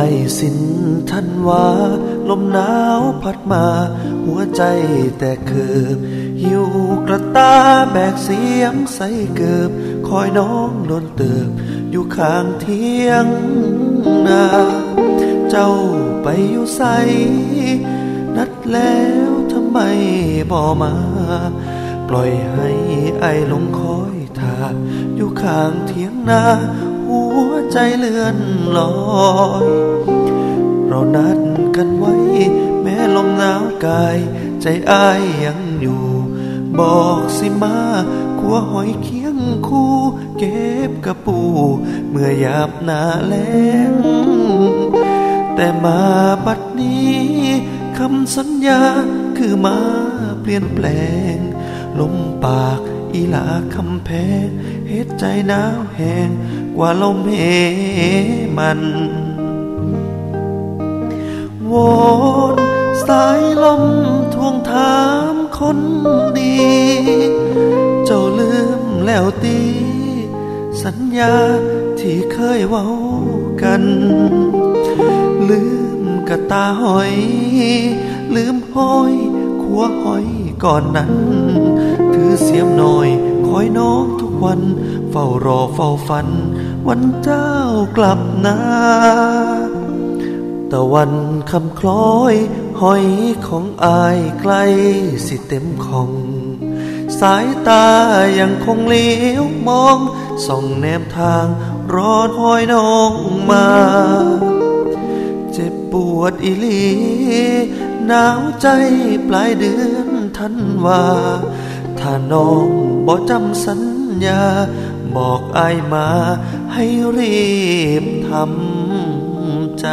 ใกล้สิ้นทันวาลมหนาวพัดมา หัวใจแต่เกิบหิวกระตาแบกเสียมใส่เกิบคอยน้องโดนเติบ อยู่ข้างเทียงนาเจ้าไปอยู่ใส นัดแล้วทำไมบ่มา ปล่อยให้ไอลงคอยท่าอยู่ข้างเทียงนา ใจเลื่อนลอย เรานัดกันไว้ แม้ลมหนาวกาย ใจอายยังอยู่ บอกสิมาขัวหอยเคียงคู่ เก็บกระปู เมื่อยาบหนาแล้งแต่มาบัดนี้คำสัญญาคือมาเปลี่ยนแปลง ลมปากอีหลาคำแพงเฮ็ดใจหนาวแห้ง ว่าลมเหมัน วนสายลมทวงถามคนดี เจ้าลืมแล้วตี สัญญาที่เคยเว้ากัน ลืมกะตาหอย ลืมห้อยขัวหอยก่อนนั้น ถือเสียมหน่อยคอยน้องทุก วัน เฝ้ารอเฝ้าฝัน วันเจ้ากลับนาตะวันคำคล้อยหอยของอายใกล้สิเต็มของ สายตายังคงเลี้ยวมองส่องแนมทางรอคอยน้องมา เจ็บปวดอีหลีหนาวใจปลายเดือนทันว่า ถ้าน้องบ่จำสัญ ญา บอกอายมาให้รีบทำใจ